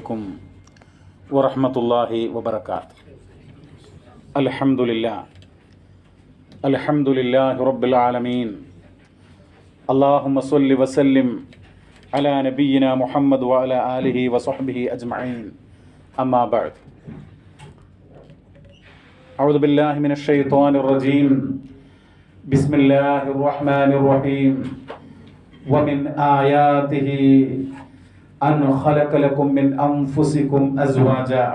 عليكم ورحمة الله وبركاته الحمد لله الحمد لله رب العالمين اللهم صل وسلم على نبينا محمد وعلى آله وصحبه أجمعين أما بعد أعوذ بالله من الشيطان الرجيم بسم الله الرحمن الرحيم ومن آياته أن خلق لكم من أنفسكم أزواجا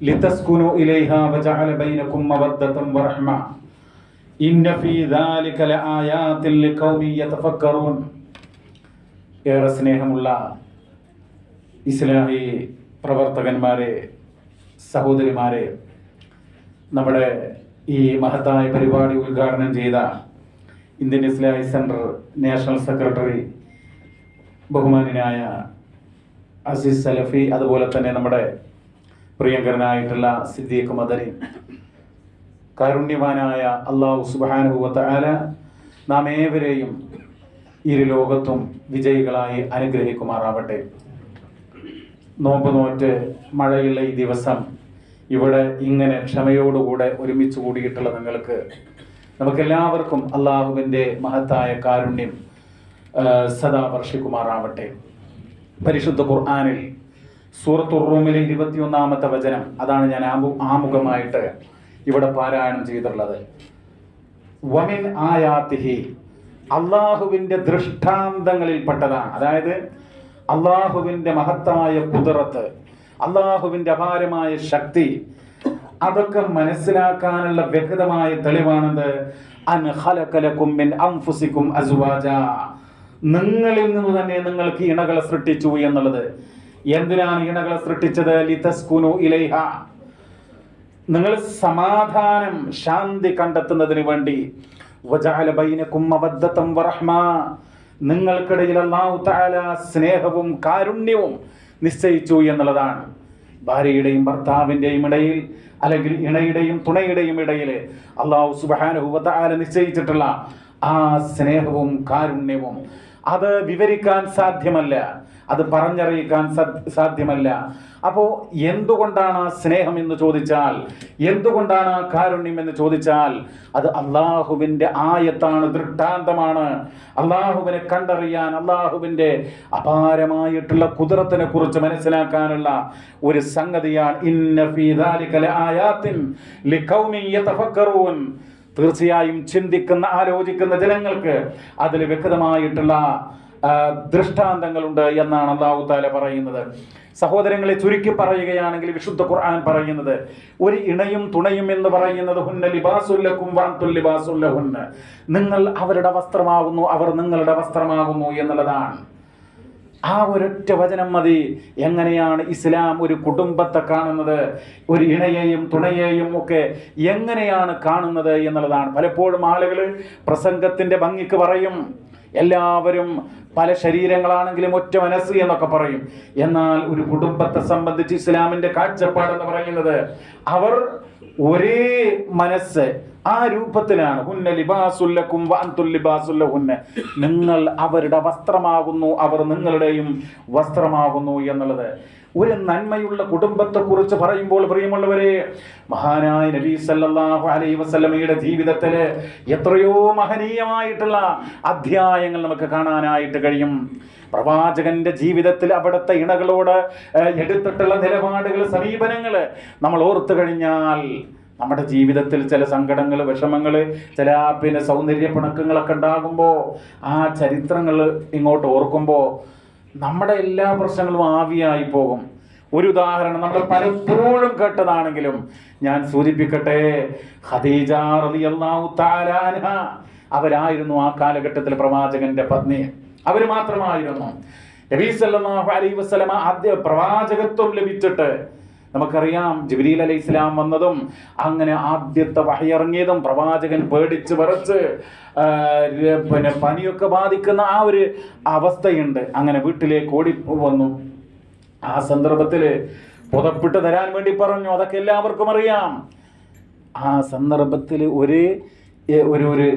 لتسكنوا إليها وجعل بينكم مودة ورحمة إن في ذلك لآيات لقوم يتفكرون ഏറെ സ്നേഹമുള്ള ഇസ്ലാഹി പ്രവർത്തകന്മാരെ സഹോദരിമാരെ നമ്മുടെ ഈ മഹത്തായ പരിപാടി ഉദ്ഘാടനം ചെയ്ത Indian Islahi centre national secretary ബഹുമാനായ അസീസ് സലഫി അതുപോലെ തന്നെ നമ്മുടെ പ്രിയങ്കരനായിട്ടുള്ള സിദ്ദീഖ് മദനി കാരുണ്യവാനായ അള്ളാഹു സുബാനുഭവത്ത ആല നാം ഏവരെയും ഇരു ലോകത്തും വിജയികളായി അനുഗ്രഹിക്കുമാറാവട്ടെ. നോമ്പ് നോറ്റ് മഴയുള്ള ഈ ദിവസം ഇവിടെ ഇങ്ങനെ ക്ഷമയോടുകൂടെ ഒരുമിച്ച് കൂടിയിട്ടുള്ള നിങ്ങൾക്ക് നമുക്കെല്ലാവർക്കും അള്ളാഹുവിന്റെ മഹത്തായ കാരുണ്യം സദാ വർഷിക്കുമാറാവട്ടെ പരിശുദ്ധ ഖുർആാനിൽ സൂറത്ത് റൂമിലെ ഇരുപത്തിയൊന്നാമത്തെ വചനം അതാണ് ഞാൻ ആമു ആമുഖമായിട്ട് ഇവിടെ പാരായണം ചെയ്തിട്ടുള്ളത്. വമിൻ ആയാത്തിഹി അള്ളാഹുവിന്റെ ദൃഷ്ടാന്തങ്ങളിൽപ്പെട്ടതാണ് അതായത് അള്ളാഹുവിന്റെ മഹത്തായ കുതിറത്ത് അള്ളാഹുവിന്റെ അപാരമായ ശക്തി അതൊക്കെ മനസ്സിലാക്കാനുള്ള വ്യക്തമായ തെളിവാണത് അൻ മിൻ അൻഫുസികും അസ്വാജ. നിങ്ങളിൽ നിന്ന് തന്നെ നിങ്ങൾക്ക് ഇണകളെ സൃഷ്ടിച്ചു എന്നുള്ളത്. എന്തിനാണ് ഇണകളെ സൃഷ്ടിച്ചത്? ലിതസ്കുനു ഇലൈഹ. നിങ്ങൾ സമാധാനം ശാന്തി കണ്ടെത്തുന്നതിന് വേണ്ടി. നിങ്ങൾക്കിടയിൽ സ്നേഹവും കാരുണ്യവും നിശ്ചയിച്ചു എന്നുള്ളതാണ്. ഭാര്യയുടെയും ഭർത്താവിന്റെയും ഇടയിൽ അല്ലെങ്കിൽ ഇണയുടെയും തുണയുടെയും ഇടയിൽ അള്ളാഹു വ നിശ്ചയിച്ചിട്ടുള്ള ആ സ്നേഹവും കാരുണ്യവും അത് വിവരിക്കാൻ സാധ്യമല്ല. അത് പറഞ്ഞറിയിക്കാൻ സാധ്യമല്ല. അപ്പോൾ എന്തുകൊണ്ടാണ് സ്നേഹം എന്ന് ചോദിച്ചാൽ എന്തുകൊണ്ടാണ് കാരുണ്യം എന്ന് ചോദിച്ചാൽ അത് അള്ളാഹുവിന്റെ ആയത്താണ് ദൃഷ്ടാന്തമാണ്. അള്ളാഹുവിനെ കണ്ടറിയാൻ അള്ളാഹുവിന്റെ അപാരമായിട്ടുള്ള കുതിരത്തിനെ കുറിച്ച് മനസ്സിലാക്കാനുള്ള ഒരു സംഗതിയാണ്. ഇന്ന ഫീ ദാലിക ലആയാത്തിൻ ലിഖൗമിൻ യതഫക്കറൂൻ. തീർച്ചയായും ചിന്തിക്കുന്ന ആലോചിക്കുന്ന ജനങ്ങൾക്ക് അതിൽ വ്യക്തമായിട്ടുള്ള ദൃഷ്ടാന്തങ്ങളുണ്ട് എന്നാണ് അള്ളാഹു താല പറയുന്നത്. സഹോദരങ്ങളെ ചുരുക്കി പറയുകയാണെങ്കിൽ വിശുദ്ധ ഖുർആൻ പറയുന്നത് ഒരു ഇണയും തുണയും എന്ന് പറയുന്നത് ഹുന്ന ലിബാസുല്ലക്കും വാന്തുൽ ലിബാസുല്ലഹുന്ന നിങ്ങൾ അവരുടെ വസ്ത്രമാകുന്നു അവർ നിങ്ങളുടെ വസ്ത്രമാകുന്നു എന്നുള്ളതാണ്. ആ ഒരൊറ്റ വചനം മതി. എങ്ങനെയാണ് ഇസ്ലാം ഒരു കുടുംബത്തെ കാണുന്നത്? ഒരു ഇണയെയും തുണയെയും ഒക്കെ എങ്ങനെയാണ് കാണുന്നത് എന്നുള്ളതാണ്. പലപ്പോഴും ആളുകൾ പ്രസംഗത്തിന്റെ ഭംഗിക്ക് പറയും എല്ലാവരും പല ശരീരങ്ങളാണെങ്കിലും ഒറ്റ മനസ്സ് എന്നൊക്കെ പറയും. എന്നാൽ ഒരു കുടുംബത്തെ സംബന്ധിച്ച് ഇസ്ലാമിന്റെ കാഴ്ചപ്പാടെന്ന് പറയുന്നത് അവർ ഒരേ മനസ്സ് ആ രൂപത്തിലാണ്. ഹുന്ന ലിബാസുല്ലക്കും വഅൻതുൽ ലിബാസുല്ലഹുന്ന നിങ്ങൾ അവരുടെ വസ്ത്രമാകുന്നു അവർ നിങ്ങളുടെയും വസ്ത്രമാകുന്നു എന്നുള്ളത്. ഒരു നന്മയുള്ള കുടുംബത്തെ കുറിച്ച് പറയുമ്പോൾ പ്രിയമുള്ളവരെ മഹാനായ നബി സല്ലല്ലാഹു അലൈഹി വസല്ലമയുടെ ജീവിതത്തിൽ എത്രയോ മഹനീയമായിട്ടുള്ള അധ്യായങ്ങൾ നമുക്ക് കാണാനായിട്ട് കഴിയും. പ്രവാചകന്റെ ജീവിതത്തിൽ അവിടുത്തെ ഇണകളോട് എടുത്തിട്ടുള്ള നിലപാടുകൾ സമീപനങ്ങൾ നമ്മൾ ഓർത്തു കഴിഞ്ഞാൽ നമ്മുടെ ജീവിതത്തിൽ ചില സങ്കടങ്ങൾ വിഷമങ്ങൾ ചില പിന്നെ സൗന്ദര്യ പിണക്കങ്ങളൊക്കെ ഉണ്ടാകുമ്പോൾ ആ ചരിത്രങ്ങൾ ഇങ്ങോട്ട് ഓർക്കുമ്പോൾ നമ്മുടെ എല്ലാ പ്രശ്നങ്ങളും ആവിയായി പോകും. ഒരു ഉദാഹരണം നമ്മൾ പലപ്പോഴും കേട്ടതാണെങ്കിലും ഞാൻ സൂചിപ്പിക്കട്ടെ ഖദീജ അവരായിരുന്നു ആ കാലഘട്ടത്തിൽ പ്രവാചകന്റെ പത്നി. അവർ മാത്രമായിരുന്നു. നബി സല്ലല്ലാഹു അലൈഹി വസല്ലമ ആദ്യ പ്രവാചകത്വം ലഭിച്ചിട്ട് നമുക്കറിയാം ജിബ്രീൽ അലൈഹി ഇസ്ലാം വന്നതും അങ്ങനെ ആദ്യത്തെ വഹയിറങ്ങിയതും പ്രവാചകൻ പേടിച്ച് വരച്ച് പിന്നെ പനിയൊക്കെ ബാധിക്കുന്ന ആ ഒരു അവസ്ഥയുണ്ട്. അങ്ങനെ വീട്ടിലേക്ക് ഓടി വന്നു. ആ സന്ദർഭത്തിൽ പുതപ്പിട്ട് തരാൻ വേണ്ടി പറഞ്ഞു. അതൊക്കെ എല്ലാവർക്കും അറിയാം. ആ സന്ദർഭത്തിൽ ഒരു ഒരു ഒരു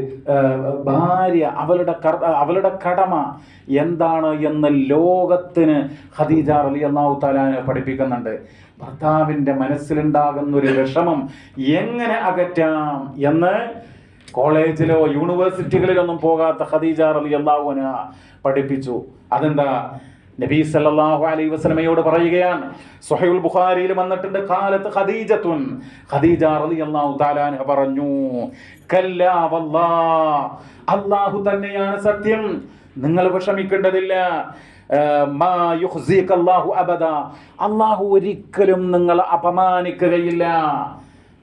ഭാര്യ അവളുടെ അവളുടെ കടമ എന്താണ് എന്ന് ലോകത്തിന് ഖദീജ അലി അള്ളാഹു പഠിപ്പിക്കുന്നുണ്ട്. ഭർത്താവിന്റെ മനസ്സിലുണ്ടാകുന്ന ഒരു വിഷമം എങ്ങനെ അകറ്റാം എന്ന് കോളേജിലോ യൂണിവേഴ്സിറ്റികളിലൊന്നും പോകാത്ത ഖദീജ അലി അള്ളാഹുന പഠിപ്പിച്ചു. അതെന്താ? നബി സല്ലല്ലാഹു അലൈഹി വസല്ലമയോട് പറയുകയാണ്. സ്വഹീഹുൽ ബുഖാരിയിൽ വന്നിട്ടുണ്ട് കാലത്ത് ഖദീജത്തുൻ. ഖദീജ റളിയല്ലാഹു തആല പറഞ്ഞു കല്ലാ വല്ലാ അല്ലാഹു തന്നെയാണ് സത്യം. നിങ്ങൾ വിഷമിക്കേണ്ടതില്ല. അല്ലാഹു അബദ. അല്ലാഹു ഒരിക്കലും നിങ്ങളെ അപമാനിക്കുകയില്ല.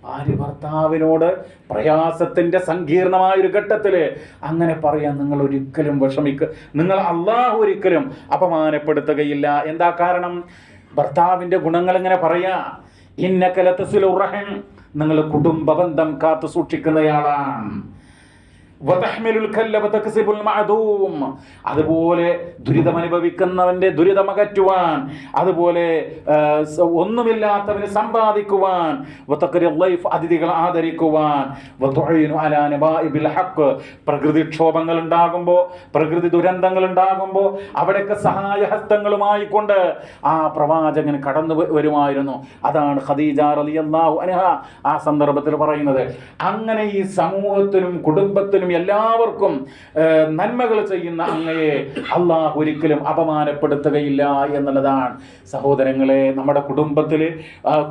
ഭാര്യ ഭർത്താവിനോട് പ്രയാസത്തിന്റെ സങ്കീർണമായ ഒരു ഘട്ടത്തിൽ അങ്ങനെ പറയാൻ നിങ്ങൾ ഒരിക്കലും വിഷമിക്ക നിങ്ങൾ അള്ളാഹു ഒരിക്കലും അപമാനപ്പെടുത്തുകയില്ല. എന്താ കാരണം? ഭർത്താവിന്റെ ഗുണങ്ങൾ ഇങ്ങനെ പറയാ? ഇന്നക്കലത്തസിലുറഹൻ നിങ്ങൾ കുടുംബ ബന്ധം കാത്തു സൂക്ഷിക്കുന്നയാളാണ് അതുപോലെ ദുരിതമനുഭവിക്കുന്നവന്റെ ദുരിതമകറ്റുവാൻ അതുപോലെ ഒന്നുമില്ലാത്തവന് സമ്പാദിക്കുവാൻ അതിഥികൾ ആദരിക്കുവാൻ പ്രകൃതിക്ഷോഭങ്ങൾ ഉണ്ടാകുമ്പോൾ പ്രകൃതി ദുരന്തങ്ങൾ ഉണ്ടാകുമ്പോൾ അവിടെയൊക്കെ സഹായഹസ്തങ്ങളുമായി കൊണ്ട് ആ പ്രവാചകൻ കടന്നു വരുമായിരുന്നു. അതാണ് ഖദീജ റളിയല്ലാഹു അൻഹ ആ സന്ദർഭത്തിൽ പറയുന്നത്. അങ്ങനെ ഈ സമൂഹത്തിനും കുടുംബത്തിനും എല്ലാവർക്കും നന്മകൾ ചെയ്യുന്ന അങ്ങയെ അള്ളാഹ് ഒരിക്കലും അപമാനപ്പെടുത്തുകയില്ല എന്നുള്ളതാണ്. സഹോദരങ്ങളെ നമ്മുടെ കുടുംബത്തിൽ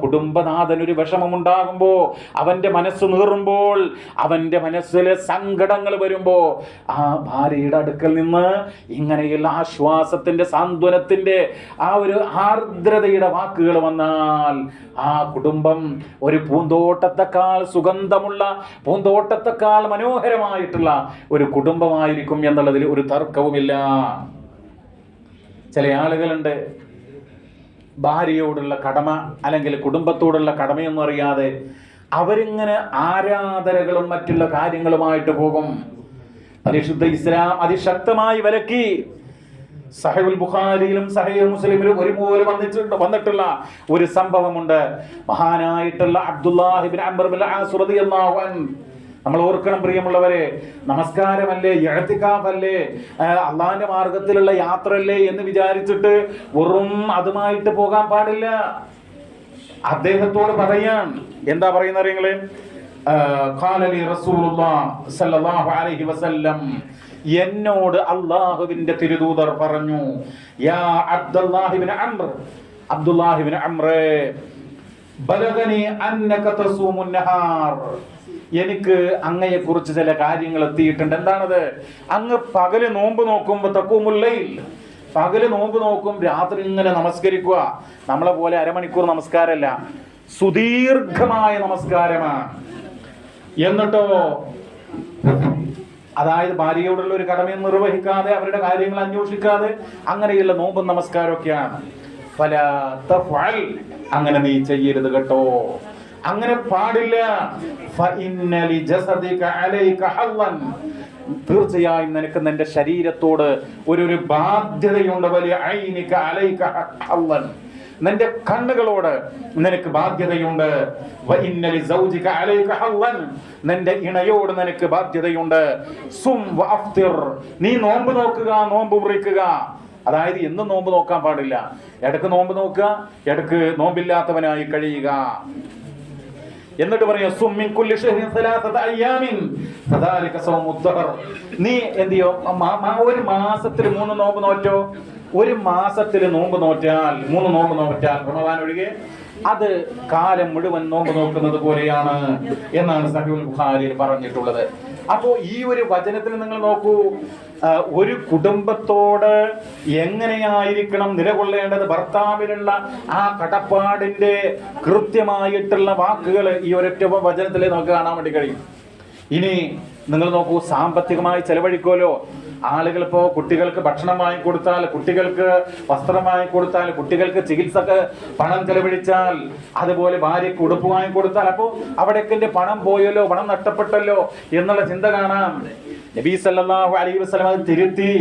കുടുംബനാഥൻ ഒരു വിഷമമുണ്ടാകുമ്പോൾ അവന്റെ മനസ്സ് നീറുമ്പോൾ അവന്റെ മനസ്സിൽ സങ്കടങ്ങൾ വരുമ്പോൾ ആ ഭാര്യയുടെ അടുക്കൽ നിന്ന് ഇങ്ങനെയുള്ള ആശ്വാസത്തിന്റെ സാന്ത്വനത്തിന്റെ ആ ഒരു ആർദ്രതയുടെ വാക്കുകൾ വന്നാൽ ആ കുടുംബം ഒരു പൂന്തോട്ടത്തെക്കാൾ സുഗന്ധമുള്ള പൂന്തോട്ടത്തെക്കാൾ മനോഹരമായിട്ടുള്ള ഒരു കുടുംബമായിരിക്കും എന്നുള്ളതിൽ ഒരു തർക്കവുമില്ല. ചില ആളുകളുണ്ട് ഭാര്യയോടുള്ള കടമ അല്ലെങ്കിൽ കുടുംബത്തോടുള്ള കടമയൊന്നും അറിയാതെ അവരിങ്ങനെ ആരാധനകളും മറ്റുള്ള കാര്യങ്ങളുമായിട്ട് പോകും. പരിശുദ്ധ ഇസ്ലാം അതിശക്തമായി വിലക്കി. സഹൈൽ ബുഖാരിയിലും സഹൈ മുസ്ലിമിലും ഒരുപോലെ വന്നിട്ടുണ്ട് വന്നിട്ടുള്ള ഒരു സംഭവമുണ്ട്. മഹാനായിട്ടുള്ള അബ്ദുല്ലാഹിബിൻ അംബർ അൻഹു. നമ്മൾ ഓർക്കണം പ്രിയമുള്ളവരെ നമസ്കാരമല്ലേ എഴത്തിക്കാഫല്ലേ അള്ളാഹിന്റെ മാർഗത്തിലുള്ള യാത്രയല്ലേ എന്ന് വിചാരിച്ചിട്ട് വെറും അതുമായിട്ട് പോകാൻ പാടില്ല. അദ്ദേഹത്തോട് പറയാൻ. എന്താ പറയുന്ന അറിയങ്ങളെ? എന്നോട് അള്ളാഹുവിന്റെ തിരുദൂതർ പറഞ്ഞു യാ അബ്ദുല്ലാഹിബിൻ അംർ ബലഗനി അന്നക തസൂമുൻ നഹാർ. എനിക്ക് അങ്ങയെ കുറിച്ച് ചില കാര്യങ്ങൾ എത്തിയിട്ടുണ്ട്. എന്താണത്? അങ്ങ് പകൽ നോമ്പ് നോക്കുമ്പോ തക്കൂമുല്ലയിൽ പകൽ നോമ്പ് നോക്കും രാത്രി ഇങ്ങനെ നമസ്കരിക്കുക. നമ്മളെ പോലെ അരമണിക്കൂർ നമസ്കാരമല്ല സുദീർഘമായ നമസ്കാരമാണ്. എന്നിട്ടോ അതായത് ഭാര്യയോടുള്ള ഒരു കടമയും നിർവഹിക്കാതെ അവരുടെ കാര്യങ്ങൾ അന്വേഷിക്കാതെ അങ്ങനെയുള്ള നോമ്പും നമസ്കാരമൊക്കെയാണ്. തഫ്അൽ. അങ്ങനെ നീ ചെയ്യരുത് കേട്ടോ. അങ്ങനെ പാടില്ല. തീർച്ചയായും നിനക്ക് നിന്റെ ശരീരത്തോട് ഒരു ഒരു ബാധ്യതയുണ്ട്. വലിയ നിന്റെ കണ്ണുകളോട് നിനക്ക് ബാധ്യതയുണ്ട്. നിന്റെ ഇണയോട് നിനക്ക് ബാധ്യതയുണ്ട്. സും. നീ നോമ്പ് നോക്കുക നോമ്പ് മുറിക്കുക. അതായത് എന്നും നോമ്പ് നോക്കാൻ പാടില്ല. ഇടയ്ക്ക് നോമ്പ് നോക്കുക ഇടയ്ക്ക് നോമ്പില്ലാത്തവനായി കഴിയുക. എന്നിട്ട് പറയും കുല്ലി സലാസത. നീ ഒരു മാസത്തിൽ മൂന്ന് നോമ്പ് നോറ്റോ? ഒരു മാസത്തിൽ നോമ്പ് നോറ്റാൽ മൂന്ന് നോമ്പ് നോറ്റാൽ റമദാൻ ഒഴികെ അത് കാലം മുഴുവൻ നോമ്പ് നോക്കുന്നത് പോലെയാണ് എന്നാണ് സഹീൽ ബുഖാരിയിൽ പറഞ്ഞിട്ടുള്ളത്. അപ്പോൾ ഈ ഒരു വചനത്തിൽ നിങ്ങൾ നോക്കൂ ഒരു കുടുംബത്തോട് എങ്ങനെയായിരിക്കണം നിലകൊള്ളേണ്ടത്? ഭർത്താവിനുള്ള ആ കടപ്പാടിന്റെ കൃത്യമായിട്ടുള്ള വാക്കുകൾ ഈ ഒരൊറ്റ വചനത്തിൽ നമുക്ക് കാണാൻ വേണ്ടി കഴിയും. ഇനി നിങ്ങൾ നോക്കൂ സാമ്പത്തികമായി ചെലവഴിക്കുമല്ലോ. ആളുകൾ ഇപ്പോൾ കുട്ടികൾക്ക് ഭക്ഷണം വാങ്ങിക്കൊടുത്താൽ കുട്ടികൾക്ക് വസ്ത്രം വാങ്ങിക്കൊടുത്താൽ കുട്ടികൾക്ക് ചികിത്സക്ക് പണം ചെലവഴിച്ചാൽ അതുപോലെ ഭാര്യയ്ക്ക് ഉടുപ്പ് വാങ്ങിക്കൊടുത്താൽ അപ്പോൾ അവിടേക്ക് പണം പോയല്ലോ പണം നഷ്ടപ്പെട്ടല്ലോ എന്നുള്ള ചിന്ത കാണാം. നബി സല്ലല്ലാഹു അലൈഹി വസല്ലം അത് തിരുത്തി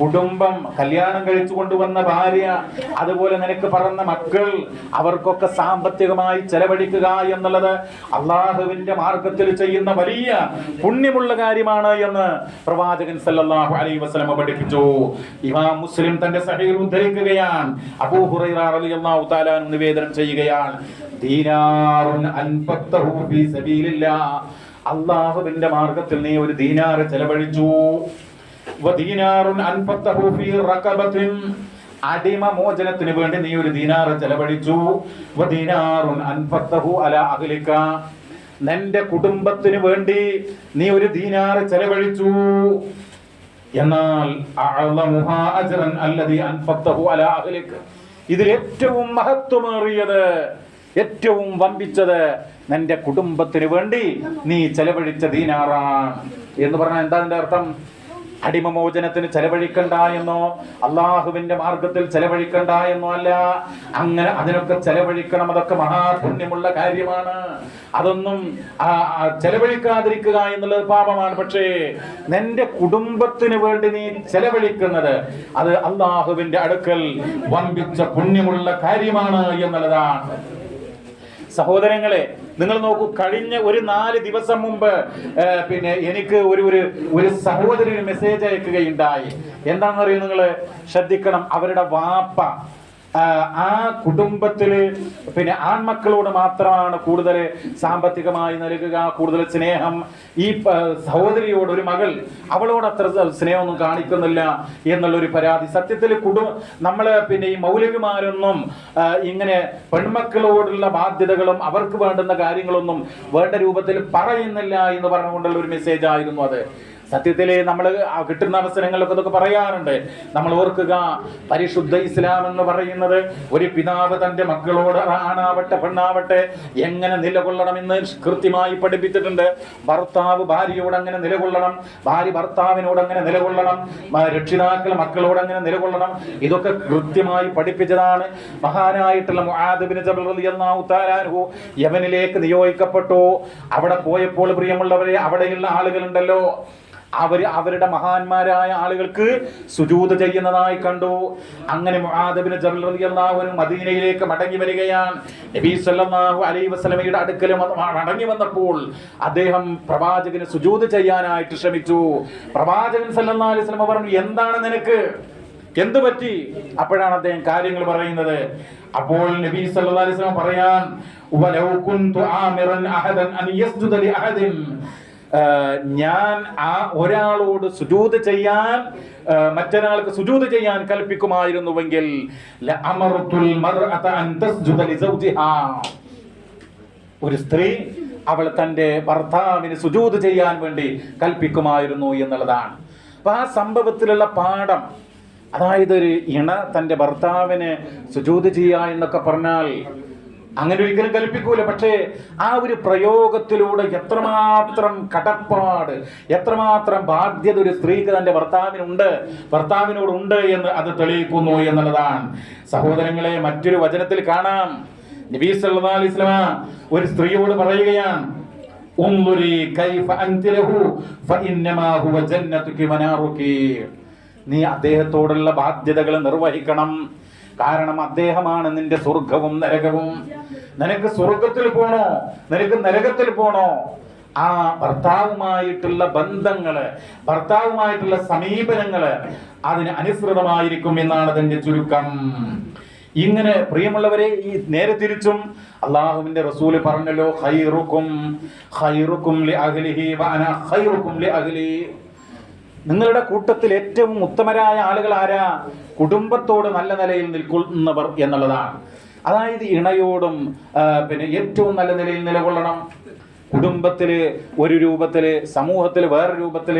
കുടുംബം കല്യാണം കഴിച്ചു കൊണ്ടുവന്ന ഭാര്യ അതുപോലെ നിനക്ക് പറഞ്ഞ മക്കൾ അവർക്കൊക്കെ സാമ്പത്തികമായി ചെലവഴിക്കുക എന്നുള്ളത് അള്ളാഹുവിന്റെ മാർഗത്തിൽ ചെയ്യുന്ന വലിയ പുണ്യമുള്ള കാര്യമാണ് എന്ന് പ്രവാചകൻ സല്ലാഹു അലൈഹി വസ്ലമ പഠിപ്പിച്ചു. ഇമാം മുസ്ലിം തന്റെ സഹയിൽ ഉദ്ധരിക്കുകയാണ്. അബൂ നിവേദനം ചെയ്യുകയാണ്. ദീനാറുൻ ഫീ അള്ളാഹുവിന്റെ മാർഗത്തിൽ നീ ഒരു ദീനാറ് ചെലവഴിച്ചു. അടിമ മോചനത്തിന് വേണ്ടി നീ ഒരു ദീനാറ് ചെലവഴിച്ചു. അലാ അഹ്ലിക. നിന്റെ കുടുംബത്തിന് വേണ്ടി നീ ഒരു ദീനാറ് ചെലവഴിച്ചു. എന്നാൽ അലാ അഹ്ലിക. ഇതിൽ ഏറ്റവും മഹത്വമേറിയത് ഏറ്റവും വമ്പിച്ചത് നിന്റെ കുടുംബത്തിന് വേണ്ടി നീ ചെലവഴിച്ച ദീനാറാണ്. എന്ന് പറഞ്ഞാൽ എന്താ അതിന്റെ അർത്ഥം? അടിമമോചനത്തിന് ചെലവഴിക്കണ്ട എന്നോ അള്ളാഹുവിന്റെ മാർഗത്തിൽ ചെലവഴിക്കണ്ട എന്നോ അല്ല. അങ്ങനെ അതിനൊക്കെ ചെലവഴിക്കണം. അതൊക്കെ മഹാപുണ്യമുള്ള കാര്യമാണ്. അതൊന്നും ചെലവഴിക്കാതിരിക്കുക എന്നുള്ളത് പാപമാണ്. പക്ഷേ നിന്റെ കുടുംബത്തിന് വേണ്ടി നീ ചെലവഴിക്കുന്നത് അത് അള്ളാഹുവിന്റെ അടുക്കൽ വമ്പിച്ച പുണ്യമുള്ള കാര്യമാണ് എന്നുള്ളതാണ്. സഹോദരങ്ങളെ നിങ്ങൾ നോക്കൂ കഴിഞ്ഞ ഒരു നാല് ദിവസം മുമ്പ് പിന്നെ എനിക്ക് ഒരു ഒരു ഒരു സഹോദരി മെസ്സേജ് അയക്കുകയുണ്ടായി. എന്താണെന്നറിയോ നിങ്ങൾ ശ്രദ്ധിക്കണം അവരുടെ വാപ്പ ആ, കുടുംബത്തിൽ പിന്നെ ആൺമക്കളോട് മാത്രമാണ് കൂടുതൽ സാമ്പത്തികമായി നൽകുക കൂടുതൽ സ്നേഹം. ഈ സഹോദരിയോട് ഒരു മകൾ അവളോട് അത്ര സ്നേഹമൊന്നും കാണിക്കുന്നില്ല എന്നുള്ളൊരു പരാതി. സത്യത്തിൽ കുടുംബ നമ്മൾ പിന്നെ ഈ മൗലികമാരൊന്നും ഇങ്ങനെ പെൺമക്കളോടുള്ള ബാധ്യതകളും അവർക്ക് വേണ്ടുന്ന കാര്യങ്ങളൊന്നും വേണ്ട രൂപത്തിൽ പറയുന്നില്ല എന്ന് പറഞ്ഞുകൊണ്ടുള്ള ഒരു മെസ്സേജ് ആയിരുന്നു അത്. സത്യത്തിൽ നമ്മൾ കിട്ടുന്ന അവസരങ്ങളൊക്കെ ഇതൊക്കെ പറയാറുണ്ട്. നമ്മൾ ഓർക്കുക പരിശുദ്ധ ഇസ്ലാം എന്ന് പറയുന്നത് ഒരു പിതാവ് തന്റെ മക്കളോട് ആണാവട്ടെ പെണ്ണാവട്ടെ എങ്ങനെ നിലകൊള്ളണം നിലകൊള്ളണമെന്ന് കൃത്യമായി പഠിപ്പിച്ചിട്ടുണ്ട്. ഭർത്താവ് ഭാര്യയോട് അങ്ങനെ നിലകൊള്ളണം ഭാര്യ ഭർത്താവിനോട് അങ്ങനെ നിലകൊള്ളണം രക്ഷിതാക്കൾ മക്കളോട് അങ്ങനെ നിലകൊള്ളണം. ഇതൊക്കെ കൃത്യമായി പഠിപ്പിച്ചതാണ്. മഹാനായിട്ടുള്ള യവനിലേക്ക് നിയോഗിക്കപ്പെട്ടു. അവിടെ പോയപ്പോൾ പ്രിയമുള്ളവരെ അവിടെയുള്ള ആളുകളുണ്ടല്ലോ. അവർ അവരുടെ മഹാന്മാരായ ആളുകൾക്ക് സുജൂത് ചെയ്യുന്നതായി കണ്ടു. അങ്ങനെ മദീനയിലേക്ക് മടങ്ങി വരികയാണ്. നബി സല്ലല്ലാഹു അലൈഹി വസല്ലമയുടെ അടുക്കൽ മടങ്ങി വന്നപ്പോൾ അദ്ദേഹം പ്രവാചകന് സുജൂത് ചെയ്യാനായിട്ട് ശ്രമിച്ചു. പ്രവാചകൻ സല്ലല്ലാഹു അലൈഹി വസല്ലമ പറഞ്ഞു എന്താണ് നിനക്ക്? എന്ത് പറ്റി? അപ്പോഴാണ് അദ്ദേഹം കാര്യങ്ങൾ പറയുന്നത്. അപ്പോൾ നബി സല്ലല്ലാഹു അലൈഹി വസല്ലം പറയാൻ ഞാൻ ആ ഒരാളോട് സുജൂത് ചെയ്യാൻ മറ്റൊരാൾക്ക് സുജൂത് ചെയ്യാൻ കൽപ്പിക്കുമായിരുന്നുവെങ്കിൽ ഒരു സ്ത്രീ അവൾ തന്റെ ഭർത്താവിന് സുജൂത് ചെയ്യാൻ വേണ്ടി കൽപ്പിക്കുമായിരുന്നു എന്നുള്ളതാണ്. അപ്പൊ ആ സംഭവത്തിലുള്ള പാഠം അതായത് ഒരു ഇണ തന്റെ ഭർത്താവിന് സുജൂത് ചെയ്യുക എന്നൊക്കെ പറഞ്ഞാൽ അങ്ങനെ ഒരിക്കലും കൽപ്പിക്കൂല. പക്ഷേ ആ ഒരു പ്രയോഗത്തിലൂടെ എത്രമാത്രം കടപ്പാട് എത്രമാത്രം ബാധ്യത ഒരു സ്ത്രീക്ക് തന്റെ ഭർത്താവിനുണ്ട് ഭർത്താവിനോടുണ്ട് എന്ന് അത് തെളിയിക്കുന്നു എന്നുള്ളതാണ്. സഹോദരങ്ങളെ മറ്റൊരു വചനത്തിൽ കാണാം. നബി സല്ലല്ലാഹു അലൈഹി വസല്ലമ ഒരു സ്ത്രീയോട് പറയുകയാണ് നീ അദ്ദേഹത്തോടുള്ള ബാധ്യതകൾ നിർവഹിക്കണം. കാരണം അദ്ദേഹമാണ് നിന്റെ സ്വർഗവും നരകവും. നിനക്ക് സ്വർഗത്തിൽ പോണോ? നിനക്ക് നരകത്തിൽ പോണോ? ആ ഭർത്താവുമായിട്ടുള്ള ബന്ധങ്ങൾ ഭർത്താവുമായിട്ടുള്ള സമീപനങ്ങൾ അതിന് അനുസൃതമായിരിക്കും എന്നാണ് അതിന്റെ ചുരുക്കം. ഇങ്ങനെ പ്രിയമുള്ളവരെ ഈ നേരെ തിരിച്ചും അള്ളാഹുവിന്റെ റസൂൽ പറഞ്ഞല്ലോ ഖൈറുക്കും ഖൈറുക്കും ലി അഹ്ലിഹി വ അന ഖൈറുക്കും ലി അഹ്ലി നിങ്ങളുടെ കൂട്ടത്തിൽ ഏറ്റവും ഉത്തമരായ ആളുകൾ ആരാ? കുടുംബത്തോട് നല്ല നിലയിൽ നിൽക്കുന്നവർ എന്നുള്ളതാണ്. അതായത് ഇണയോടും പിന്നെ ഏറ്റവും നല്ല നിലയിൽ നിലകൊള്ളണം. കുടുംബത്തിൽ ഒരു രൂപത്തിൽ സമൂഹത്തിൽ വേറെ രൂപത്തിൽ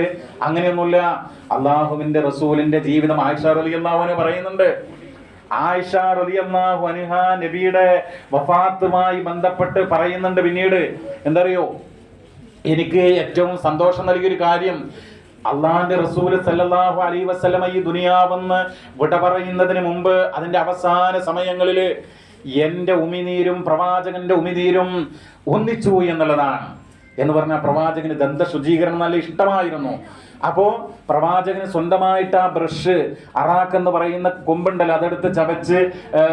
അങ്ങനെയൊന്നുമില്ല. അള്ളാഹുവിന്റെ റസൂലിന്റെ ജീവിതം ആയിഷ റളിയല്ലാഹു പറയുന്നുണ്ട്. ആയിഷ റളിയല്ലാഹു അനുഹ നബിയുടെ വഫാത്തുമായി ബന്ധപ്പെട്ട് പറയുന്നുണ്ട് പിന്നീട്. എന്തറിയോ? എനിക്ക് ഏറ്റവും സന്തോഷം നൽകിയൊരു കാര്യം. അള്ളാഹിന്റെ റസൂൽ സല്ലല്ലാഹു അലൈഹി വസല്ലമ ഈ ദുനിയാവെന്ന് വിട പറയുന്നതിന് മുമ്പ് അതിന്റെ അവസാന സമയങ്ങളിൽ എന്റെ ഉമിനീരും പ്രവാചകന്റെ ഉമിനീരും ഒന്നിച്ചു എന്നുള്ളതാണ് എന്ന് പറഞ്ഞാൽ പ്രവാചകന് ദന്ത ശുചീകരണം നല്ല ഇഷ്ടമായിരുന്നു. അപ്പോ പ്രവാചകന് സ്വന്തമായിട്ട് ആ ബ്രഷ് അറാഖ് എന്ന് പറയുന്ന കൊമ്പുണ്ടല്ലോ അതെടുത്ത് ചവച്ച്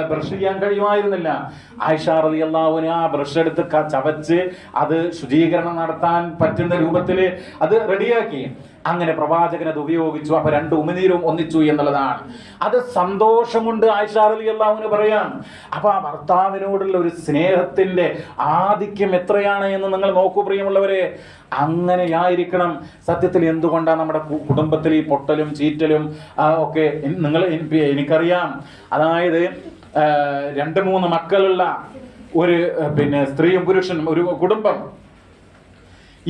ബ്രഷ് ചെയ്യാൻ കഴിയുമായിരുന്നില്ല. ആയിഷ റളിയല്ലാഹുവിന് ആ ബ്രഷ് എടുത്ത് ചവച്ച് അത് ശുചീകരണം നടത്താൻ പറ്റുന്ന രൂപത്തിൽ അത് റെഡിയാക്കി. അങ്ങനെ പ്രവാചകൻ അത് ഉപയോഗിച്ചു. അപ്പൊ രണ്ട് ഉമിനീരും ഒന്നിച്ചു എന്നുള്ളതാണ്. അത് സന്തോഷം കൊണ്ട് ആയിഷ അള്ളാഹുവിന് പറയാം. അപ്പൊ ആ ഭർത്താവിനോടുള്ള ഒരു സ്നേഹത്തിന്റെ ആധിക്യം എത്രയാണ് എന്ന് നിങ്ങൾ നോക്കൂ പ്രിയമുള്ളവരെ. അങ്ങനെയായിരിക്കണം. സത്യത്തിൽ എന്തുകൊണ്ടാണ് നമ്മുടെ കുടുംബത്തിൽ ഈ പൊട്ടലും ചീറ്റലും ഒക്കെ നിങ്ങൾ എനിക്കറിയാം. അതായത് രണ്ട് മൂന്ന് മക്കളുള്ള ഒരു പിന്നെ സ്ത്രീയും പുരുഷനും ഒരു കുടുംബം.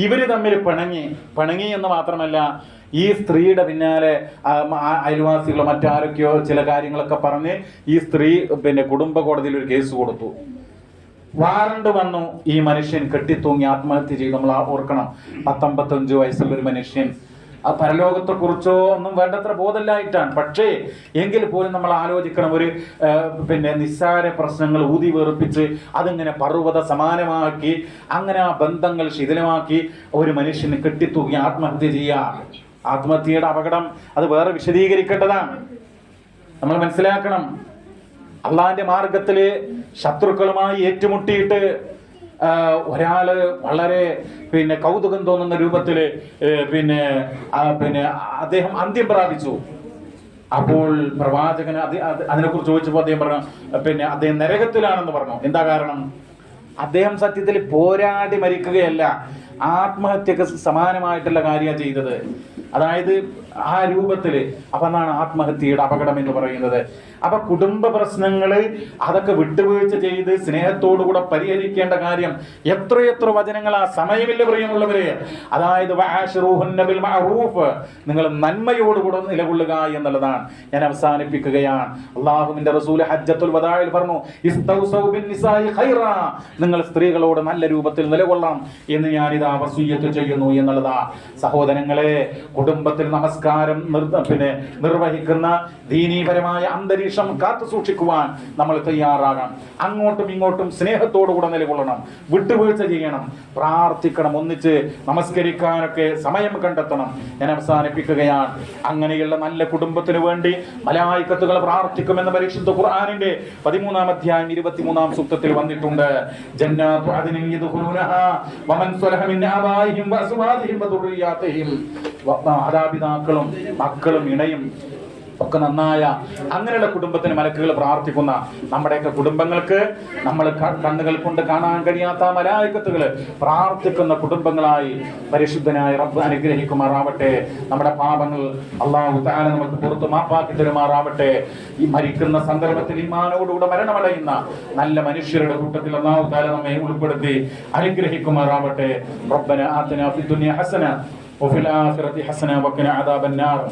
ഇവർ തമ്മിൽ പിണങ്ങി പിണങ്ങി എന്ന് മാത്രമല്ല ഈ സ്ത്രീയുടെ പിന്നാലെ അയൽവാസികളോ മറ്റാരൊക്കെയോ ചില കാര്യങ്ങളൊക്കെ പറഞ്ഞ് ഈ സ്ത്രീ പിന്നെ കുടുംബ കോടതിയിൽ ഒരു കേസ് കൊടുത്തു. വാറണ്ട് വന്നു ഈ മനുഷ്യൻ കെട്ടിത്തൂങ്ങി ആത്മഹത്യ ചെയ്തു നമ്മൾ ഓർക്കണം. പത്തൊമ്പത്തഞ്ച് വയസ്സുള്ള ഒരു മനുഷ്യൻ ആ പരലോകത്തെ കുറിച്ചോ ഒന്നും വേണ്ടത്ര ബോധമില്ലായിട്ടാണ്. പക്ഷേ എങ്കിൽ പോലും നമ്മൾ ആലോചിക്കണം ഒരു പിന്നെ നിസ്സാര പ്രശ്നങ്ങൾ ഊതി വേർപ്പിച്ച് അതിങ്ങനെ പർവത സമാനമാക്കി അങ്ങനെ ആ ബന്ധങ്ങൾ ശിഥിലമാക്കി ഒരു മനുഷ്യന് കെട്ടിത്തൂങ്ങി ആത്മഹത്യ ചെയ്യുക ആത്മഹത്യയുടെ അപകടം അത് വേറെ വിശദീകരിക്കേണ്ടതാണ്. നമ്മൾ മനസ്സിലാക്കണം. അള്ളാന്റെ മാർഗത്തിൽ ശത്രുക്കളുമായി ഏറ്റുമുട്ടിയിട്ട് ആ, ഒരാൾ വളരെ പിന്നെ കൗതുകം തോന്നുന്ന രൂപത്തിൽ പിന്നെ പിന്നെ അദ്ദേഹം അന്ത്യം പ്രാപിച്ചു. അപ്പോൾ പ്രവാചകന് അത് അതിനെക്കുറിച്ച് ചോദിച്ചപ്പോൾ അദ്ദേഹം പറഞ്ഞു പിന്നെ അദ്ദേഹം നരകത്തിലാണെന്ന് പറഞ്ഞു. എന്താ കാരണം? അദ്ദേഹം സത്യത്തിൽ പോരാടി മരിക്കുകയല്ല ആത്മഹത്യക്ക് സമാനമായിട്ടുള്ള കാര്യമാണ് ചെയ്തത്. അതായത് ആ രൂപത്തിൽ അപ്പൊ എന്നാണ് ആത്മഹത്യയുടെ അപകടം എന്ന് പറയുന്നത്. അപ്പൊ കുടുംബ പ്രശ്നങ്ങൾ അതൊക്കെ വിട്ടുവീഴ്ച ചെയ്ത് സ്നേഹത്തോടുകൂടെ പരിഹരിക്കേണ്ട കാര്യം എത്രയെത്ര വചനങ്ങൾ ആ സമയമില്ല പ്രിയമുള്ളവരെ. അതായത് നിങ്ങൾ നന്മയോടുകൂടെ നിലകൊള്ളുക എന്നുള്ളതാണ്. ഞാൻ അവസാനിപ്പിക്കുകയാണ്. അള്ളാഹുവിന്റെ റസൂൽ ഹജ്ജത്തുൽ വദാഇൽ പറഞ്ഞു നിങ്ങൾ സ്ത്രീകളോട് നല്ല രൂപത്തിൽ നിലകൊള്ളാം എന്ന് ഞാനിതാ വസൂയത്ത് ചെയ്യുന്നു എന്നുള്ളതാ. സഹോദരങ്ങളെ കുടുംബത്തിൽ നമസ്കാരം നിർ- പിന്നെ നിർവഹിക്കുന്ന ദീനീപരമായ അന്തരീക്ഷം കാത്തു സൂക്ഷിക്കുവാൻ നമ്മൾ തയ്യാറാകണം. അങ്ങോട്ടും ഇങ്ങോട്ടും സ്നേഹത്തോടുകൂടെ നിലകൊള്ളണം. വിട്ടുവീഴ്ച ചെയ്യണം. പ്രാർത്ഥിക്കണം. ഒന്നിച്ച് നമസ്കരിക്കാനൊക്കെ സമയം കണ്ടെത്തണം. ഞാൻ അവസാനിപ്പിക്കുകയാണ്. അങ്ങനെയുള്ള നല്ല കുടുംബത്തിന് വേണ്ടി മലായിക്കത്തുകൾ പ്രാർത്ഥിക്കുമെന്ന പരിശുദ്ധ ഖുർആാനിന്റെ പതിമൂന്നാം അധ്യായം ഇരുപത്തിമൂന്നാം സൂക്തത്തിൽ വന്നിട്ടുണ്ട്. ജന്നാത്തു വമൻ മിൻ ആബായിഹിം മാതാപിതാക്കളും മക്കളും ഇണയും ഒക്കെ നന്നായ അങ്ങനെയുള്ള കുടുംബത്തിന് മലക്കുകൾ പ്രാർത്ഥിക്കുന്ന നമ്മുടെയൊക്കെ കുടുംബങ്ങൾക്ക് നമ്മൾ കണ്ണുകൾ കൊണ്ട് കാണാൻ കഴിയാത്ത മലായക്കത്തുകൾ പ്രാർത്ഥിക്കുന്ന കുടുംബങ്ങളായി പരിശുദ്ധനായ റബ്ബ് അനുഗ്രഹിക്കുമാറാവട്ടെ. നമ്മുടെ പാപങ്ങൾ അള്ളാഹു താല നമുക്ക് പുറത്ത് മാപ്പാക്കി തരുമാറാവട്ടെ. ഈ മരിക്കുന്ന സന്ദർഭത്തിൽ ഈമാനോടുകൂടെ മരണമടയുന്ന നല്ല മനുഷ്യരുടെ കൂട്ടത്തിൽ അള്ളാഹു താല നമ്മെ ഉൾപ്പെടുത്തി അനുഗ്രഹിക്കുമാറാവട്ടെ. റബ്ബന ആത്തന ഹസന وفي الآخرة حسنة وقنا عذاب النار.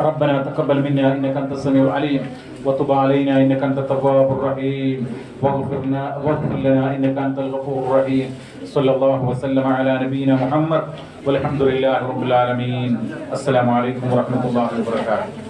ربنا تقبل منا إنك أنت السميع العليم. وتب علينا إنك أنت التواب الرحيم. واغفرنا واغفر لنا إنك أنت الغفور الرحيم. صلى الله وسلم على نبينا محمد والحمد لله رب العالمين. السلام عليكم ورحمة الله وبركاته.